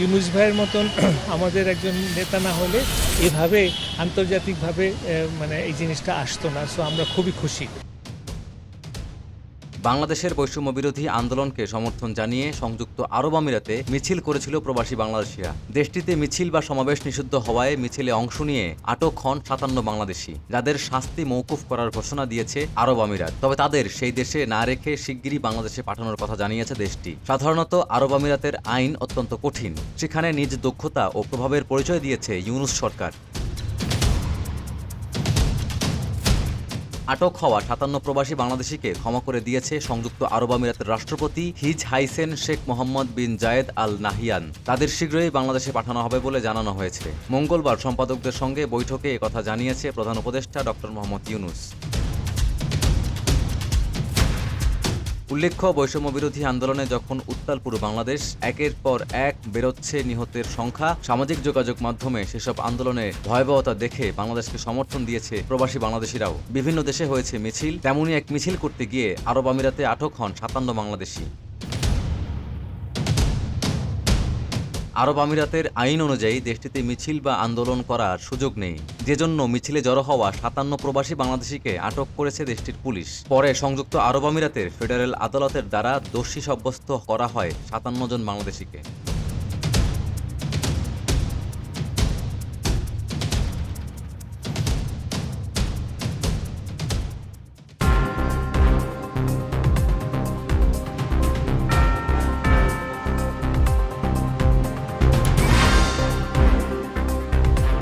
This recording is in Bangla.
ইউনুস ভাইয়ের মতন আমাদের একজন নেতা না হলে এভাবে আন্তর্জাতিকভাবে মানে এই জিনিসটা আসতো না। সো আমরা খুবই খুশি। বাংলাদেশের বৈষম্য বিরোধী আন্দোলনকে সমর্থন জানিয়ে সংযুক্ত আরব আমিরাতে মিছিল করেছিল প্রবাসী বাংলাদেশিরা। দেশটিতে মিছিল বা সমাবেশ নিষিদ্ধ হওয়ায় মিছিলে অংশ নিয়ে আটক হন সাতান্ন বাংলাদেশি, যাদের শাস্তি মৌকুফ করার ঘোষণা দিয়েছে আরব আমিরাত। তবে তাদের সেই দেশে না রেখে শিগগিরই বাংলাদেশে পাঠানোর কথা জানিয়েছে দেশটি। সাধারণত আরব আমিরাতের আইন অত্যন্ত কঠিন, সেখানে নিজ দক্ষতা ও প্রভাবের পরিচয় দিয়েছে ইউনুস সরকার। আটক হওয়া সাতান্ন প্রবাসী বাংলাদেশিকে ক্ষমা করে দিয়েছে সংযুক্ত আরব আমিরাতের রাষ্ট্রপতি his হাইসেন Sheikh Mohammed bin Zayed Al Nahyan. তাদের শীঘ্রই বাংলাদেশে পাঠানো হবে বলে জানানো হয়েছে। মঙ্গলবার সম্পাদকদের সঙ্গে বৈঠকে কথা জানিয়েছে প্রধান উপদেষ্টা ডক্টর মোহাম্মদ ইউনুস। উল্লেখ্য বৈষম্য বিরোধী আন্দোলনে যখন উত্তাল পুরো বাংলাদেশ, একের পর এক বেরোচ্ছে নিহতের সংখ্যা। সামাজিক যোগাযোগ মাধ্যমে সেসব আন্দোলনে ভয়াবহতা দেখে বাংলাদেশকে সমর্থন দিয়েছে প্রবাসী বাংলাদেশিরাও। বিভিন্ন দেশে হয়েছে মিছিল তেমনই এক মিছিল করতে গিয়ে আরব আমিরাতে আটক হন সাতান্ন বাংলাদেশি। আরব আমিরাতের আইন অনুযায়ী দেশটিতে মিছিল বা আন্দোলন করার সুযোগ নেই। যেজন্য মিছিলে জড়ো হওয়া সাতান্ন প্রবাসী বাংলাদেশিকে আটক করেছে দেশটির পুলিশ। পরে সংযুক্ত আরব আমিরাতের ফেডারেল আদালতের দ্বারা দোষী সাব্যস্ত করা হয় সাতান্ন জন বাংলাদেশিকে।